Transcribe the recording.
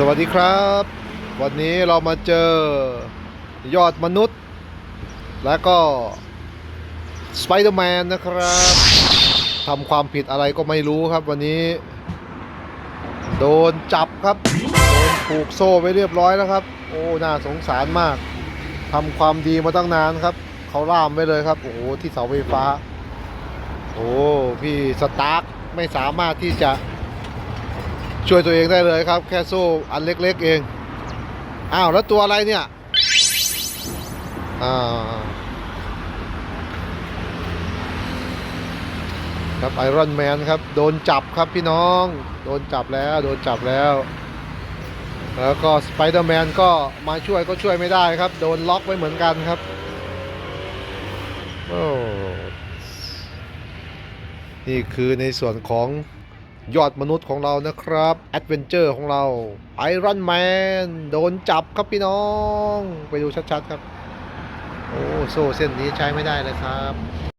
สวัสดีครับ วันนี้เรามาเจอยอดมนุษย์ และก็สไปเดอร์แมนนะครับทำความผิดอะไรก็ไม่รู้ครับวันนี้ โดนจับครับ โดนผูกโซ่ไว้เรียบร้อยแล้วครับ โอ้น่าสงสารมากทำความดีมาตั้งนานครับ เขาล่ามไว้เลยครับ โอ้โหที่เสาไฟฟ้า โอ้พี่สตาร์คไม่สามารถที่จะ ช่วยตัวเองได้เลยครับ แค่โซ่อันเล็ก ๆ เอง อ้าว แล้วตัวอะไรเนี่ย อ่า ครับไอรอนแมนครับ โดนจับครับพี่น้อง โดนจับแล้ว โดนจับแล้ว แล้วก็สไปเดอร์แมนก็มาช่วยก็ช่วยไม่ได้ครับ โดนล็อกไว้เหมือนกันครับ โอ้ นี่คือในส่วนของ ยอดมนุษย์ของเรานะครับแอดเวนเจอร์ของเราไอรอนแมนโดนจับครับพี่น้อง ไปดูชัดๆครับ โอ้โซ่เส้นนี้ใช้ไม่ได้เลยครับ